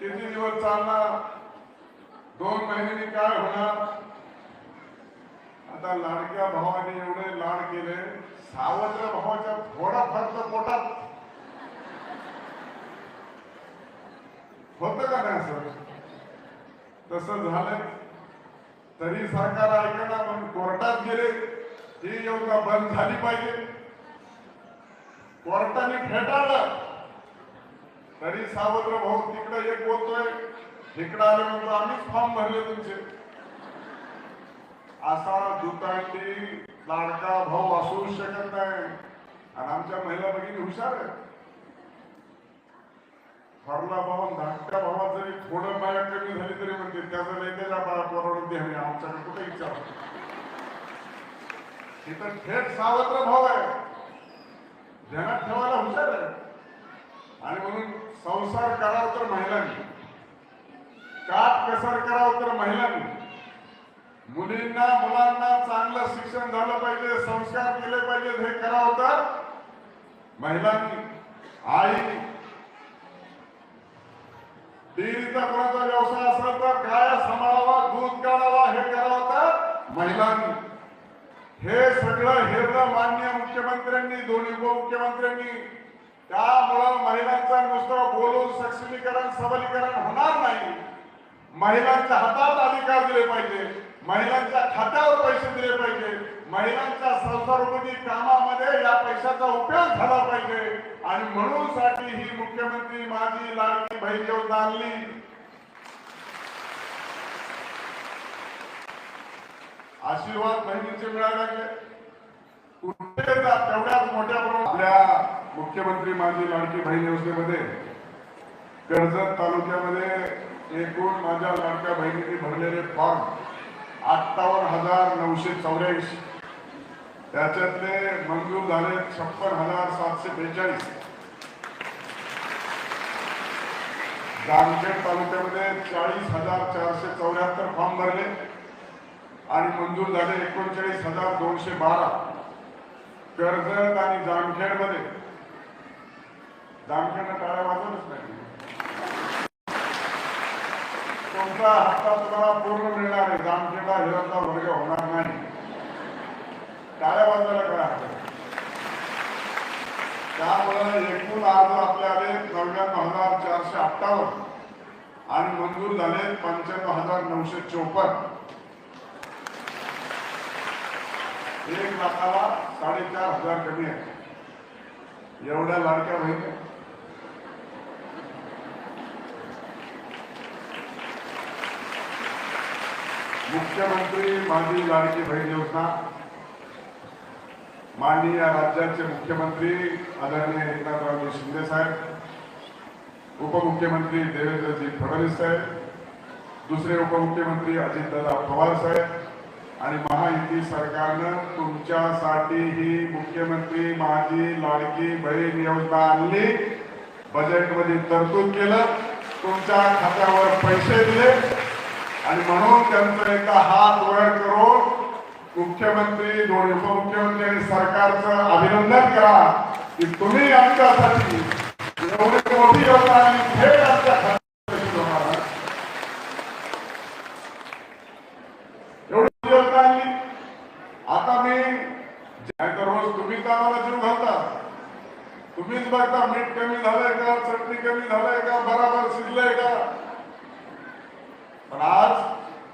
किती दिवस चालणार? दोन महिन्यांनी काय होणार? आता लाडक्या भावाने एवढे लाड केले सावत्र भावाच्या थोडा फरक पोटात. होत का नाही सर? तस झालंय. तरी सरकार ऐकणार म्हणून कोर्टात गेले ही योजना बंद झाली पाहिजे. कोर्टाने फेटाळलं. तरी सावत्र भाऊ तिकडे एक बोलतोय. तिकडे आले म्हणतो आम्हीच फॉर्म भरले तुमचे. असा दुतांडी लाडका भाऊ असू शकत नाही. आणि आमच्या महिला भगिनी हुशार आहे थोरला भाऊ धाकट्या भावात जरी थोडं माया कमी झाली तरी म्हणते त्याचं नाही बाळा परवडून दे आमच्याकडे कुठे इच्छा इथं थेट सावत्र भाव आहे. ध्यानात ठेवायला हुशार आहे. आणि म्हणून संसार करावा तर महिलांनी. काट कसर करावं तर महिलांनी. मुलींना मुलांना चांगलं शिक्षण झालं पाहिजे संस्कार केले पाहिजे हे करावं तर महिलांनी आई डेअरीचा कोणाचा व्यवसाय असेल तर काय सांभाळावा दूध काढावा हे करावं तर महिलांनी. हे सगळं हेरलं मान्य मुख्यमंत्र्यांनी दोन्ही उपमुख्यमंत्र्यांनी त्यामुळं महिलांचं नुसतं बोलून सक्षमीकरण सबलीकरण होणार नाही. महिलांच्या हातात अधिकार दिले पाहिजे महिलांच्या खात्यावर पैसे दिले पाहिजे महिलांच्या संसारोपयोगी कामामध्ये या पैशाचा उपयोग झाला पाहिजे. आणि म्हणून साठी ही मुख्यमंत्री माझी लाडकी बहीण योजना आणली. आशीर्वाद बहिणीचे मिळायला लागले. कुठे तेवढ्याच मोठ्या प्रमाणात आपल्या मुख्यमंत्री माझी लाडकी बहीण योजनेमध्ये कर्जत तालुक्यामध्ये एकूण माझ्या लाडक्या बहिणीने भरलेले फॉर्म अठ्ठावन्न हजार नऊशे चौऱ्याऐंशी. त्याच्यातले मंजूर झाले छप्पन हजार सातशे बेचाळीस. जामखेड तालुक्यामध्ये चाळीस हजार चारशे चौऱ्याहत्तर फॉर्म भरले आणि मंजूर झाले एकोणचाळीस हजार दोनशे बारा. कर्जत आणि जामखेड मध्ये टाळ्या वाजवलंच नाही. तुमचा हप्ता तुम्हाला पूर्ण मिळणार आहे जामखेडला हिरंदा वर्ग होणार नाही. टाळ्या वाजवायला काय हरकत त्यामुळे एकूण अर्ज आपले आले नव्याण्णव हजार चारशे अठ्ठावन्न आणि मंजूर झाले पंच्याण्णव हजार नऊशे चोपन्न. एक लाखाला साडेचार हजार कमी आहे. एवढ्या लाडक्या बहिणी. मुख्यमंत्री माझी लाडकी बहीण योजना. माननीय राज्याचे मुख्यमंत्री आदरणीय एकनाथरावजी शिंदे साहेब उपमुख्यमंत्री देवेंद्रजी फडणवीस साहेब दुसरे उपमुख्यमंत्री अजितदादा पवार साहेब आणि महायुती सरकारनं तुमच्यासाठी ही मुख्यमंत्री माझी लाडकी बहीण योजना आणली. बजेटमध्ये तरतूद केलं तुमच्या खात्यावर पैसे दिले. आणि म्हणून त्यांचा एकदा हात वर करून मुख्यमंत्री दोन उपमुख्यमंत्री आणि सरकारचं अभिनंदन करा की तुम्ही आमच्यासाठी एवढी मोठी योजना आणि थेट आमच्या एवढी योजना आणली आता मी रोज तुम्हीच आम्हाला जीव घालता तुम्हीच बघता मीठ कमी झालंय का चटणी कमी झालंय का बराबर शिजलंय का पण आज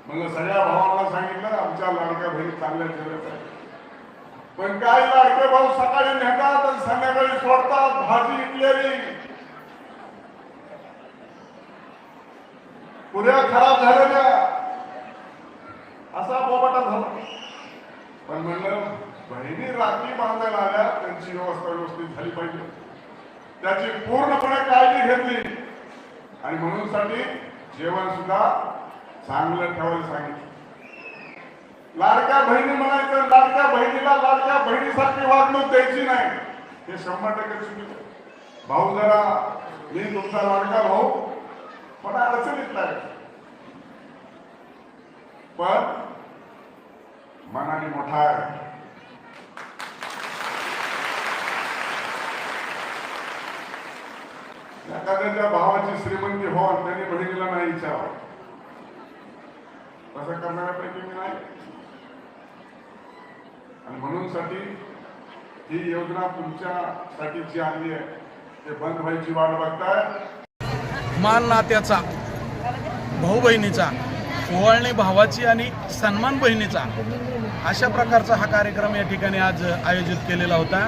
म्हणजे सगळ्या भावांना सांगितलं आमच्या लाडक्या बहिणी चांगल्या जेवत आहे पण काही लाडके भाऊ सकाळी नेतात आणि संध्याकाळी सोडतात भाजी इकलेली पुऱ्या खराब झालेल्या. असा बोबटा झाला. पण म्हणलं बहिणी रात्री बांधायला आल्या त्यांची व्यवस्था व्यवस्थित झाली पाहिजे. त्याची पूर्णपणे काळजी घेतली. आणि म्हणून साठी जेवण सुद्धा चांगलं ठेवायला सांगितलं. लाडक्या बहिणी म्हणायचं लाडक्या बहिणीला लाडक्या बहिणीसारखी वागणूक द्यायची नाही. हे शंभर टक्के चुकीचं भाऊ जरा मी तुमचा लाडका भाऊ पण अडचणीत नाही. पण मनाने मोठा आहे. एखाद्याच्या भावाची श्रीमंती हो आणि त्यांनी बहिणीला नाही विचारावं तसं करणाऱ्यापैकी मी नाही. आणि म्हणून साठी ही योजना तुमच्यासाठी जी आली आहे ते बंद व्हायची वाट बघताय. मान नात्याचा भाऊ बहिणीचा ओवाळणी भावाची आणि सन्मान बहिणीचा अशा प्रकारचा हा कार्यक्रम या ठिकाणी आज आयोजित केलेला होता.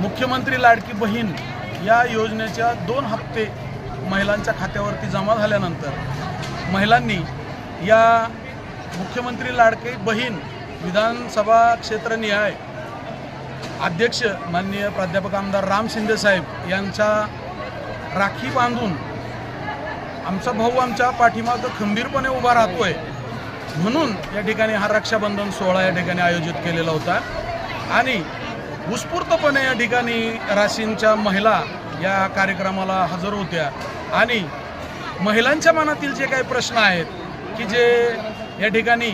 मुख्यमंत्री लाडकी बहीण या योजनेच्या दोन हप्ते महिलांच्या खात्यावरती जमा झाल्यानंतर महिलांनी या मुख्यमंत्री लाडके बहीण विधानसभा क्षेत्रनिहाय अध्यक्ष माननीय प्राध्यापक आमदार राम शिंदे साहेब यांचा राखी बांधून आमचा भाऊ आमच्या पाठीमागं खंबीरपणे उभा राहतोय म्हणून या ठिकाणी हा रक्षाबंधन सोहळा या ठिकाणी आयोजित केलेला होता. आणि उत्स्फूर्तपणे या ठिकाणी राशींच्या महिला या कार्यक्रमाला हजर होत्या. आणि महिलांच्या मनातील जे काही प्रश्न आहेत की जे या ठिकाणी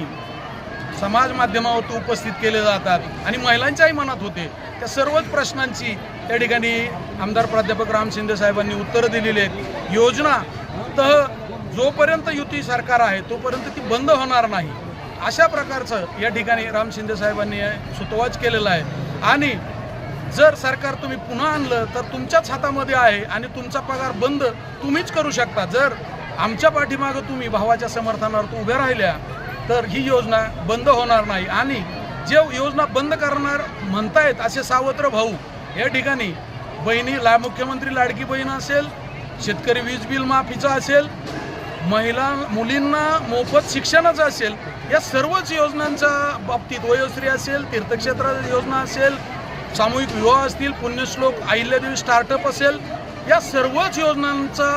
समाज माध्यमावरती उपस्थित केले जातात आणि महिलांच्याही मनात होते त्या सर्वच प्रश्नांची त्या ठिकाणी आमदार प्राध्यापक राम शिंदे साहेबांनी उत्तरं दिलेली आहेत. योजना तर जोपर्यंत युती सरकार आहे तोपर्यंत ती बंद होणार नाही. अशा प्रकारचं या ठिकाणी राम शिंदे साहेबांनी सुतवाच केलेला आहे. आणि जर सरकार तुम्ही पुन्हा आणलं तर तुमच्याच हातामध्ये आहे आणि तुमचा पगार बंद तुम्हीच करू शकता. जर आमच्या पाठीमागं तुम्ही भावाच्या समर्थनार्थ उभ्या राहिल्या तर ही योजना बंद होणार नाही. आणि जे योजना बंद करणार म्हणतायत असे सावत्र भाऊ या ठिकाणी बहिणी ला मुख्यमंत्री लाडकी बहीण असेल शेतकरी वीज बिल माफीचा असेल महिला मुलींना मोफत शिक्षणाचं असेल या सर्वच योजनांच्या बाबतीत वयोश्री असेल तीर्थक्षेत्र योजना असेल सामूहिक विवाह असतील पुण्यश्लोक अहिल्यादेवी स्टार्टअप असेल या सर्वच योजनांचा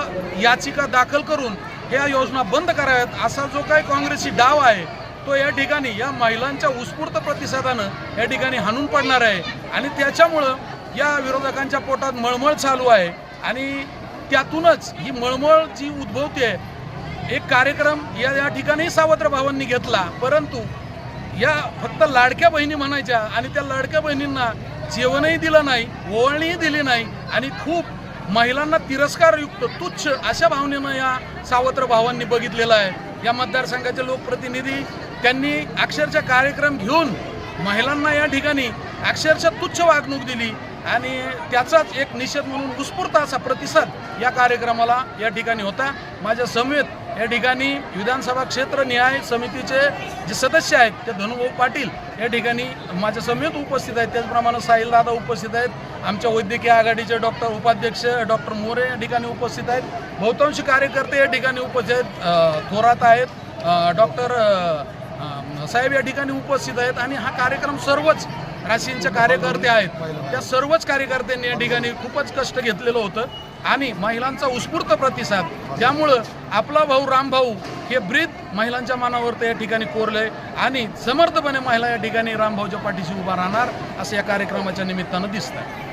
याचिका दाखल करून या योजना बंद कराव्यात असा जो काही काँग्रेसची डाव आहे तो या ठिकाणी या महिलांच्या उत्स्फूर्त प्रतिसादानं या ठिकाणी हाणून पडणार आहे. आणि त्याच्यामुळं या विरोधकांच्या पोटात मळमळ चालू आहे. आणि त्यातूनच ही मळमळ जी उद्भवते एक कार्यक्रम या या ठिकाणी सावत्र भावांनी घेतला. परंतु या फक्त लाडक्या बहिणी म्हणायच्या आणि त्या लाडक्या बहिणींना जेवणही दिलं नाही ओवळणीही दिली नाही आणि खूप महिलांना तिरस्कारयुक्त तुच्छ अशा भावनेनं या सावत्र भावांनी बघितलेलं आहे. या मतदारसंघाचे लोकप्रतिनिधी त्यांनी अक्षरशः कार्यक्रम घेऊन महिलांना या ठिकाणी अक्षरशः तुच्छ वागणूक दिली आणि त्याचाच एक निषेध म्हणून उत्स्फूर्त असा प्रतिसाद या कार्यक्रमाला या ठिकाणी होता. माझ्या समवेत या ठिकाणी विधानसभा क्षेत्र न्याय समितीचे जे सदस्य आहेत ते धनुभाऊ पाटील या ठिकाणी माझ्या समेत उपस्थित आहेत. त्याचप्रमाणे साहिल दादा उपस्थित आहेत. आमच्या वैद्यकीय आघाडीचे डॉक्टर उपाध्यक्ष डॉक्टर मोरे या ठिकाणी उपस्थित आहेत. बहुतांशी कार्यकर्ते या ठिकाणी उपस्थित आहेत. थोरात आहेत. डॉक्टर साहेब या ठिकाणी उपस्थित आहेत आणि हा कार्यक्रम सर्वच राशींचे कार्यकर्ते आहेत. त्या सर्वच कार्यकर्त्यांनी या ठिकाणी खूपच कष्ट घेतलेलं होतं. आणि महिलांचा उत्स्फूर्त प्रतिसाद. त्यामुळं आपला भाऊ रामभाऊ हे ब्रीद महिलांच्या मनावरती या ठिकाणी कोरलंय आणि समर्थपणे महिला या ठिकाणी रामभाऊच्या पाठीशी उभा राहणार असं या कार्यक्रमाच्या निमित्तानं दिसतं